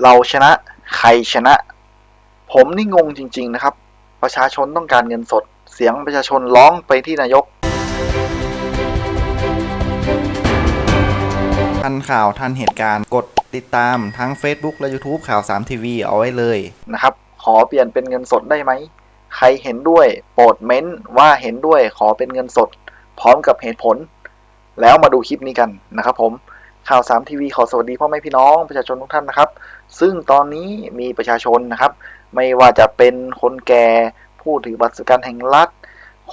เราชนะ ใครชนะ ผมนี่งงจริง ๆ นะครับ ประชาชนต้องการเงินสด เสียงประชาชนร้องไปที่นายก ทันข่าวทันเหตุการณ์กดติดตามทั้ง Facebook และ YouTube ข่าว 3 ทีวีเอาไว้เลยนะครับ ขอเปลี่ยนเป็นเงินสดได้ไหม ใครเห็นด้วย โปรดเม้นว่าเห็นด้วยขอเป็นเงินสด พร้อมกับเหตุผล แล้วมาดูคลิปนี้กันนะครับผม ข่าว3ทีวีขอสวัสดีพ่อแม่พี่น้องประชาชนทุกท่านนะครับ ซึ่งตอนนี้มีประชาชนนะครับ ไม่ว่าจะเป็นคนแก่ผู้ถือบัตรสวัสดิการแห่งรัฐ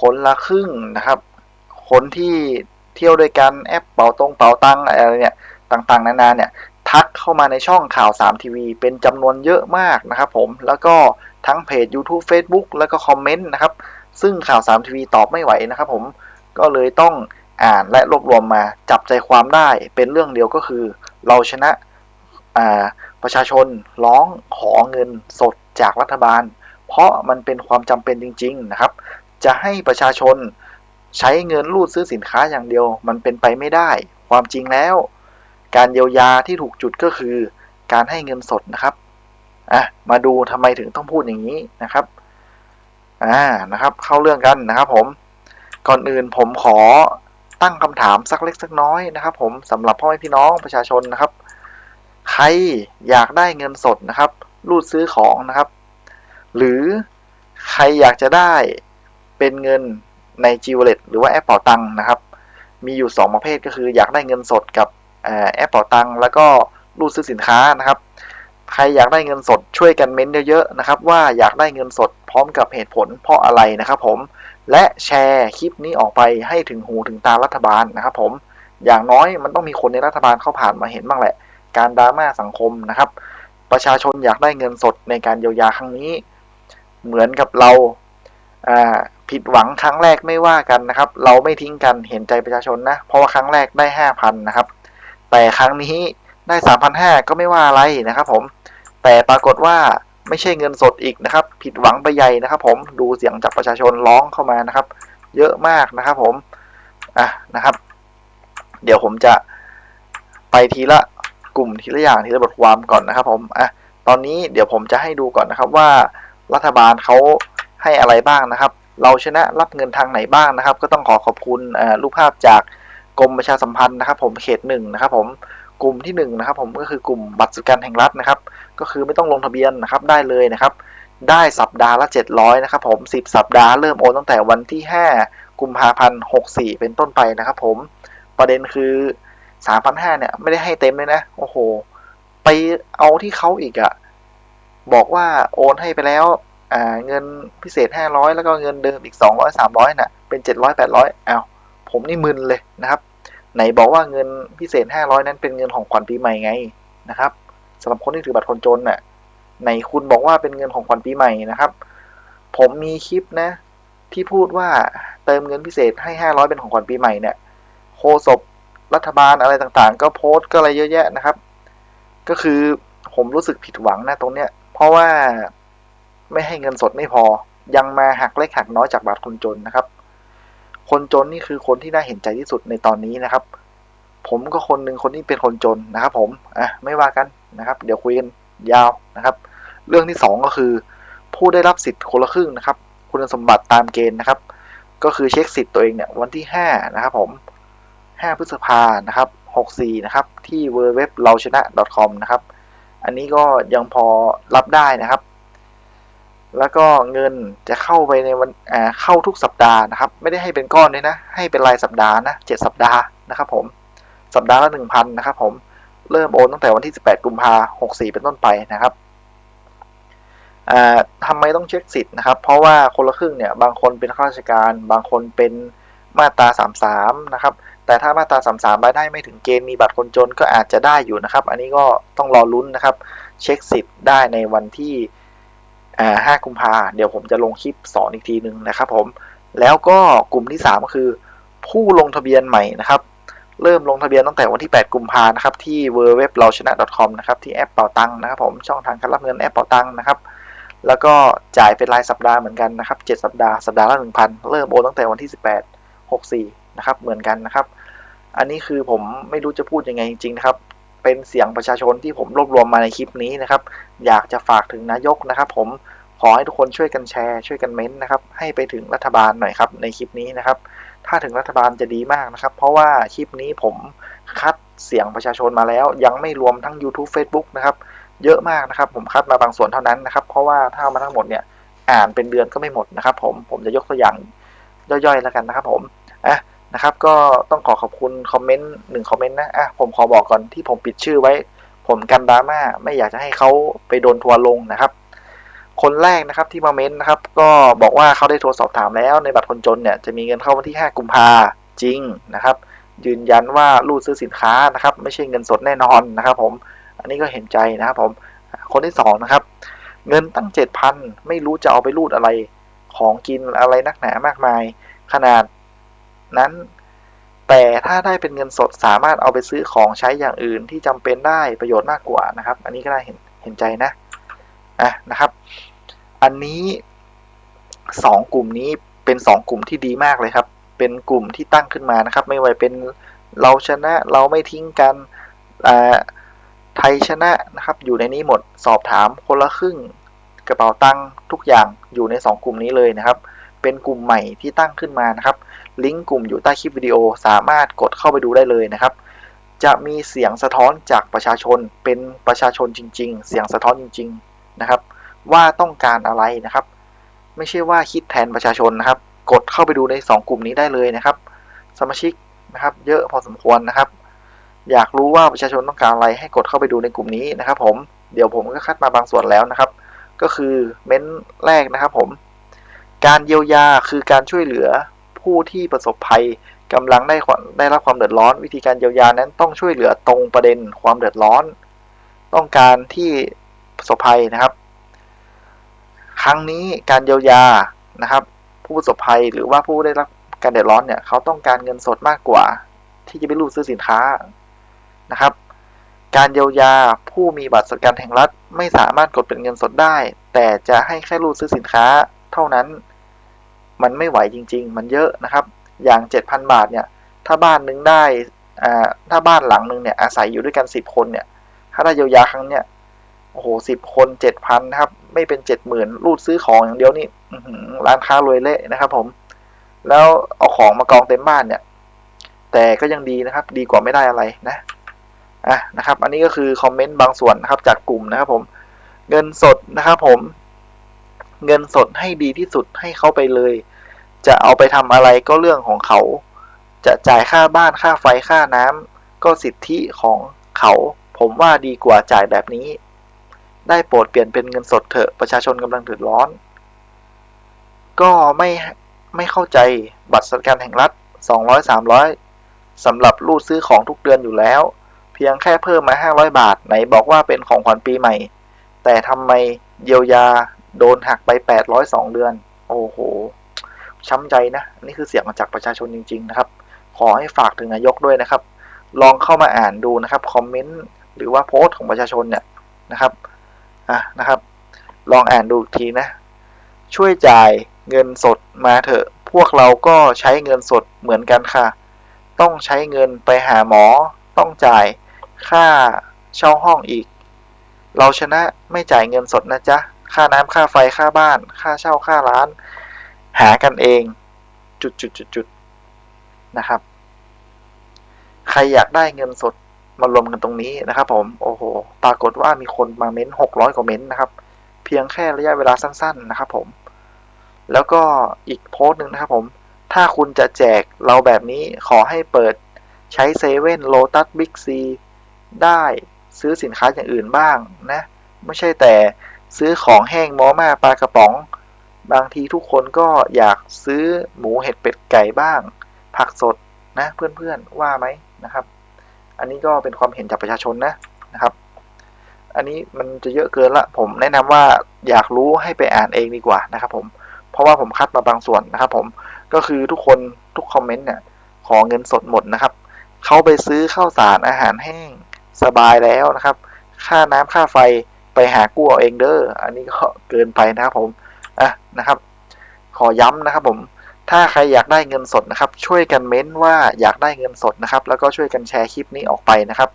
คนละครึ่งนะครับ คนที่เที่ยวด้วยกันแอปเป๋าตรงเป๋าตังอะไรเนี่ยต่างๆ นานาเนี่ยทักเข้ามาในช่องข่าว3ทีวีเป็นจำนวนเยอะมากนะครับผมแล้วก็ทั้งเพจ YouTube Facebook แล้วก็คอมเมนต์นะครับ ซึ่งข่าว3ทีวีตอบไม่ไหวนะครับผมก็เลยต้อง อ่านและรวบรวมมาจับใจความได้เป็นเรื่องเดียวก็คือ เราชนะประชาชนร้องขอเงินสดจากรัฐบาล เพราะมันเป็นความจำเป็นจริง ๆนะครับ จะให้ประชาชนใช้เงินรูดซื้อสินค้าอย่างเดียว มันเป็นไปไม่ได้ ความจริงแล้ว การเยียวยาที่ถูกจุดก็คือ การให้เงินสดนะครับอะมาดูทำไมถึงต้องพูดอย่างนี้นะครับอ่านะครับ เข้าเรื่องกันนะครับผมก่อนอื่นผมขอ ตั้งคำถามสักเล็กสักน้อยนะครับ ผมสำหรับพ่อแม่พี่น้องประชาชนนะครับ ใครอยากได้เงินสดนะครับรูดซื้อของนะครับ หรือใครอยากจะได้เป็นเงินใน g w a l l e t หรือว่าแอปเป่าตังค์นะครับ มีอยู่ 2 ประเภทก็คือ อยากได้เงินสดกับแอปเป่าตังค์แล้วก็รูดซื้อสินค้านะครับ ใครอยากได้เงินสดช่วยกันเม้นเยอะๆนะครับ ว่าอยากได้เงินสดพร้อมกับเหตุผลเพราะอะไรนะครับ ผม และแชร์คลิปนี้ออกไปให้ถึงหูถึงตารัฐบาลนะครับผมอย่างน้อยมันต้องมีคนในรัฐบาลเข้าผ่านมาเห็นบ้างแหละ การดราม่าสังคมนะครับ ประชาชนอยากได้เงินสดในการเยียวยาครั้งนี้ เหมือนกับเราผิดหวังครั้งแรกไม่ว่ากันนะครับ เราไม่ทิ้งกันเห็นใจประชาชนนะ เพราะว่าครั้งแรกได้ห้าพันนะครับ แต่ครั้งนี้ได้สามพันห้าก็ไม่ว่าอะไรนะครับผมแต่ปรากฏว่า ไม่ใช่เงินสดอีกนะครับ ผิดหวังไปใหญ่นะครับผมดูเสียงจากประชาชนร้องเข้ามานะครับ เยอะมากนะครับผมอะนะครับ เดี๋ยวผมจะไปทีละกลุ่มทีละอย่างทีละบทความก่อนนะครับ ผมอะตอนนี้เดี๋ยวผมจะให้ดูก่อนนะครับว่ารัฐบาลเขาให้อะไรบ้างนะครับ เราชนะรับเงินทางไหนบ้างนะครับ ก็ต้องขอขอบคุณรูปภาพจากกรมประชาสัมพันธ์นะครับ ผมเขตหนึ่งนะครับ ผม กลุ่มที่1นนะครับผมก็คือกลุ่มบัตรสวัสดิการแห่งรัฐนะครับ ก็คือไม่ต้องลงทะเบียนนะครับได้เลยนะครับ ได้สัปดาห์ละ 700นะครับผม 10 สัปดาห์เริ่มโอนตั้งแต่วันที่ 5 กุมภาพันธ์64 เป็นต้นไปนะครับผมประเด็นคือ3,500เนี่ยไม่ได้ให้เต็มเลยนะ โอ้โห ไปเอาที่เขาอีกอะบอกว่าโอนให้ไปแล้วเงินพิเศษ 500 แล้วก็เงินเดิมอีก 200 300น่ะเป็น 700 800อ้าวผมนี่มึนเลยนะครับ ไหนบอกว่าเงินพิเศษ 500 นั้นเป็นเงินของขวัญปีใหม่ไงนะครับสำหรับคนที่ถือบัตรคนจนน่ะไหนคุณบอกว่าเป็นเงินของขวัญปีใหม่นะครับ ผมมีคลิปนะ ที่พูดว่าเติมเงินพิเศษให้ 500 เป็นของขวัญปีใหม่เนี่ยโฆษกรัฐบาลอะไรต่างๆ ก็โพสต์ก็อะไรเยอะแยะนะครับ ก็คือผมรู้สึกผิดหวังนะตรงเนี้ย เพราะว่าไม่ให้เงินสดไม่พอยังมาหักเล็กหักน้อยจากบัตรคนจนนะครับ คนจนนี่คือคนที่น่าเห็นใจที่สุดในตอนนี้นะครับ ผมก็คนหนึ่งคนที่เป็นคนจนนะครับ ผมอะไม่ว่ากันนะครับ เดี๋ยวคุยกันยาวนะครับ เรื่องที่ 2 ก็คือ ผู้ได้รับสิทธิ์คนละครึ่งนะครับ คุณสมบัติตามเกณฑ์นะครับ ก็คือเช็คสิทธิ์ตัวเองเนี่ยวันที่ 5 นะครับ ผม 5 พฤษภานะครับ 64 นะครับ ที่ w w w เราชนะ .com นะครับ อันนี้ก็ยังพอรับได้นะครับ แล้วก็เงินจะเข้าไปในวันเข้าทุกสัปดาห์นะครับ ไม่ได้ให้เป็นก้อนเลยนะ ให้เป็นรายสัปดาห์นะเจ็ดสัปดาห์นะครับผม สัปดาห์ละหนึ่งพันนะครับผม เริ่มโอนตั้งแต่วันที่สิบแปดกุมภาหกสี่เป็นต้นไปนะครับทำไมต้องเช็คสิทธิ์นะครับ เพราะว่าคนละครึ่งเนี่ยบางคนเป็นข้าราชการ บางคนเป็นมาตราสามสามนะครับ แต่ถ้ามาตราสามสามรายได้ไม่ถึงเกณฑ์มีบัตรคนจนก็อาจจะได้อยู่นะครับ อันนี้ก็ต้องรอลุ้นนะครับ เช็คสิทธิ์ได้ในวันที่ อ่าห้ากุมภาเดี๋ยวผมจะลงคลิปสอนอีกทีหนึ่งนะครับผม แล้วก็กลุ่มที่ 3 ก็คือ ผู้ลงทะเบียนใหม่นะครับ เริ่มลงทะเบียนตั้งแต่วันที่ 8 กุมภานะครับ ที่ w w w เราชนะ .com นะครับ ที่แอปเป่าตังนะครับผม ช่องทางการรับเงินแอปเป่าตังนะครับ แล้วก็จ่ายเป็นรายสัปดาห์เหมือนกันนะครับ 7 สัปดาห์ สัปดาห์ละ 1,000 เริ่มโอนตั้งแต่วันที่ 18 64 นะครับ เหมือนกันนะครับ อันนี้คือผมไม่รู้จะพูดยังไงจริงๆนะครับเป็นเสียงประชาชนที่ผมรวบรวมมาในคลิปนี้นะครับ อยากจะฝากถึงนายกนะครับ ผม ขอให้ทุกคนช่วยกันแชร์ ช่วยกันเม้นต์นะครับ ให้ไปถึงรัฐบาลหน่อยครับในคลิปนี้นะครับ ถ้าถึงรัฐบาลจะดีมากนะครับ เพราะว่าคลิปนี้ผมคัดเสียงประชาชนมาแล้ว ยังไม่รวมทั้ง YouTube Facebook นะครับ เยอะมากนะครับ ผมคัดมาบางส่วนเท่านั้นนะครับ เพราะว่าถ้าเอามาทั้งหมดเนี่ยอ่านเป็นเดือนก็ไม่หมดนะครับ ผมผมจะยกตัวอย่างย่อยๆแล้วกันนะครับ ผมอะนะครับ ก็ต้องขอขอบคุณคอมเมนต์หนึ่งคอมเมนต์นะอะผมขอบอกก่อนที่ผมปิดชื่อไว้ ผมกันดราม่าไม่อยากจะให้เขาไปโดนทัวร์ลงนะครับ คนแรกนะครับที่มาเม้นนะครับ ก็บอกว่าเขาได้โทรสอบถามแล้วในบัตรคนจนเนี่ยจะมีเงินเข้าวันที่ 5 กุมภาจริงนะครับ ยืนยันว่ารูดซื้อสินค้านะครับ ไม่ใช่เงินสดแน่นอนนะครับ ผม อันนี้ก็เห็นใจนะครับผมคนที่สองนะครับ เงินตั้งเจ็ดพันไม่รู้จะเอาไปรูดอะไรของกินอะไรนักหนามากมาย ขนาดนั้นแต่ถ้าได้เป็นเงินสดสามารถเอาไปซื้อของใช้อย่างอื่นที่จำเป็นได้ประโยชน์มากกว่านะครับ อันนี้ก็ได้เห็นเห็นใจนะอะนะครับ อันนี้สองกลุ่มนี้เป็นสองกลุ่มที่ดีมากเลยครับ เป็นกลุ่มที่ตั้งขึ้นมานะครับ ไม่ว่าเป็นเราชนะเราไม่ทิ้งกันไทยชนะนะครับ อยู่ในนี้หมดสอบถามคนละครึ่งกระเป๋าตังค์ทุกอย่างอยู่ในสองกลุ่มนี้เลยนะครับ เป็นกลุ่มใหม่ที่ตั้งขึ้นมานะครับ ลิงก์กลุ่มอยู่ใต้คลิปวิดีโอสามารถกดเข้าไปดูได้เลยนะครับ จะมีเสียงสะท้อนจากประชาชนเป็นประชาชนจริง ๆ เสียงสะท้อนจริง ๆ นะครับ ว่าต้องการอะไรนะครับ ไม่ใช่ว่าคิดแทนประชาชนนะครับ กดเข้าไปดูใน 2 กลุ่มนี้ได้เลยนะครับ สมาชิกนะครับ เยอะพอสมควรนะครับ อยากรู้ว่าประชาชนต้องการอะไรให้กดเข้าไปดูในกลุ่มนี้นะครับ ผมเดี๋ยวผมก็คัดมาบางส่วนแล้วนะครับ ก็คือเม้นแรกนะครับผม การเยียวยาคือการช่วยเหลือผู้ที่ประสบภัยกำลังได้ได้รับความเดือดร้อน วิธีการเยียวยานั้นต้องช่วยเหลือตรงประเด็นความเดือดร้อน ต้องการที่ประสบภัยนะครับ ครั้งนี้การเยียวยานะครับ ผู้ประสบภัยหรือว่าผู้ได้รับการเดือดร้อนเนี่ยเขาต้องการเงินสดมากกว่า ที่จะไปรูดซื้อสินค้านะครับ การเยียวยาผู้มีบัตรสวัสดิการแห่งรัฐ ไม่สามารถกดเป็นเงินสดได้ แต่จะให้แค่รูดซื้อสินค้า เท่านั้น มันไม่ไหวจริง ๆ มันเยอะนะครับ อย่าง 7,000 บาทเนี่ย ถ้าบ้านหนึงได้อ่าถ้าบ้านหลังหนึ่งเนี่ยอาศัยอยู่ด้วยกัน 10 คนเนี่ยถ้าได้เยียวยาครั้งเนี่ย โอ้โหสิบคนเจ็ดพันนะครับ ไม่เป็นเจ็ดหมื่นรูดซื้อของอย่างเดียวนี่ร้านค้ารวยเละนะครับ ผม แล้วเอาของมากองเต็มบ้านเนี่ย แต่ก็ยังดีนะครับ ดีกว่าไม่ได้อะไรนะอะนะครับ อันนี้ก็คือคอมเมนต์บางส่วนนะครับจากกลุ่มนะครับ ผม เงินสดนะครับ ผม เงินสดให้ดีที่สุดให้เขาไปเลย จะเอาไปทำอะไรก็เรื่องของเขา จะจ่ายค่าบ้านค่าไฟค่าน้ำก็สิทธิของเขา ผมว่าดีกว่าจ่ายแบบนี้ ได้โปรดเปลี่ยนเป็นเงินสดเถอะประชาชนกำลังเดือดร้อน ก็ไม่ไม่เข้าใจบัตรสวัสดิการแห่งรัฐ 200 300สำหรับรูดซื้อของทุกเดือนอยู่แล้ว เพียงแค่เพิ่มมา 500 บาท ไหนบอกว่าเป็นของขวัญปีใหม่ แต่ทำไมเยียวยาโดนหักไป 802 เดือน โอ้โห ช้ำใจนะ นี่คือเสียงมาจากประชาชนจริง ๆ นะครับ ขอให้ฝากถึงนายกด้วยนะครับ ลองเข้ามาอ่านดูนะครับ คอมเมนต์หรือว่าโพสต์ของประชาชนเนี่ยนะครับ อะนะครับ ลองอ่านดูอีกทีนะ ช่วยจ่ายเงินสดมาเถอะ พวกเราก็ใช้เงินสดเหมือนกันค่ะ ต้องใช้เงินไปหาหมอ ต้องจ่ายค่าเช่าห้องอีก เราชนะไม่จ่ายเงินสดนะจ๊ะ ค่าน้ำค่าไฟค่าบ้าน ค่าเช่าค่าร้าน หากันเอง จุดจุดจุดจุดนะครับ ใครอยากได้เงินสด มารวมกันตรงนี้นะครับ ผมโอ้โหปรากฏว่ามีคนมาเม้นหกร้อยกว่าเม้นต์นะครับ เพียงแค่ระยะเวลาสั้น ๆ นะครับ ผม แล้วก็อีกโพสต์หนึ่งนะครับ ผม ถ้าคุณจะแจกเราแบบนี้ขอให้เปิดใช้เซเว่นโลตัสบิ๊กซีได้ซื้อสินค้าอย่างอื่นบ้างนะ ไม่ใช่แต่ซื้อของแห้งมอม่าปลากระป๋อง บางทีทุกคนก็อยากซื้อหมูเห็ดเป็ดไก่บ้าง ผักสดนะเพื่อนๆว่าไหมนะครับ อันนี้ก็เป็นความเห็นจากประชาชนนะนะครับ อันนี้มันจะเยอะเกินละผมแนะนำว่าอยากรู้ให้ไปอ่านเองดีกว่านะครับผมเพราะว่าผมคัดมาบางส่วนนะครับ ผมก็คือทุกคนทุกคอมเมนต์เนี่ยขอเงินสดหมดนะครับเขาไปซื้อข้าวสารอาหารแห้งสบายแล้วนะครับ ค่าน้ำค่าไฟไปหากู้เอาเองเด้ออันนี้ก็เกินไปนะครับผมอะนะครับ ขอย้ำนะครับผม ถ้าใครอยากได้เงินสดนะครับ ช่วยกันเม้นว่าอยากได้เงินสดนะครับ แล้วก็ช่วยกันแชร์คลิปนี้ออกไปนะครับ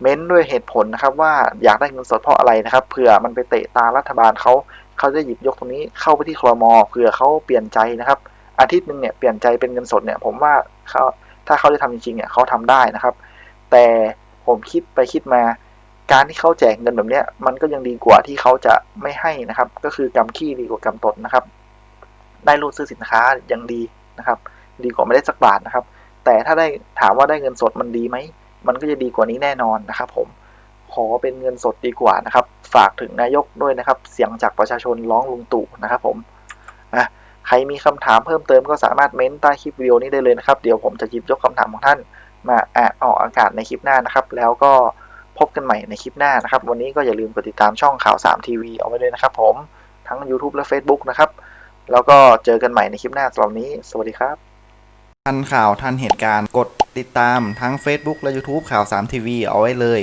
เม้นด้วยเหตุผลนะครับ ว่าอยากได้เงินสดเพราะอะไรนะครับเผื่อมันไปเตะตารัฐบาลเขาเขาจะหยิบยกตรงนี้เข้าไปที่คลมเผื่อเขาเปลี่ยนใจนะครับ อาทิตย์หนึ่งเนี่ยเปลี่ยนใจเป็นเงินสดเนี่ย ผมว่าเขาถ้าเขาจะทำจริงๆเนี่ยเขาทำได้นะครับ แต่ผมคิดไปคิดมา การที่เขาแจกเงินแบบเนี้ยมันก็ยังดีกว่าที่เขาจะไม่ให้นะครับ ก็คือกำขี้ดีกว่ากำตดนะครับ ได้รูดซื้อสินค้ายังดีนะครับ ดีกว่าไม่ได้สักบาทนะครับ แต่ถ้าได้ถามว่าได้เงินสดมันดีไหม มันก็จะดีกว่านี้แน่นอนนะครับ ผม ขอเป็นเงินสดดีกว่านะครับ ฝากถึงนายกด้วยนะครับ เสียงจากประชาชนร้องลุงตู่นะครับ ผมอะใครมีคำถามเพิ่มเติมก็สามารถเม้นใต้คลิปวิดีโอนี้ได้เลยนะครับ เดี๋ยวผมจะหยิบยกคำถามของท่าน มาอะออกอากาศในคลิปหน้านะครับ แล้วก็พบกันใหม่ในคลิปหน้านะครับ วันนี้ก็อย่าลืมกดติดตามช่องข่าว 3 ทีวีเอาไว้ด้วยนะครับผม ทั้ง YouTube และ Facebook นะครับ แล้วก็เจอกันใหม่ในคลิปหน้าสำหรับนนี้ สวัสดีครับ ทันข่าวทันเหตุการณ์กดติดตามทั้ง Facebook และ YouTube ข่าว3ทีวีเอาไว้เลย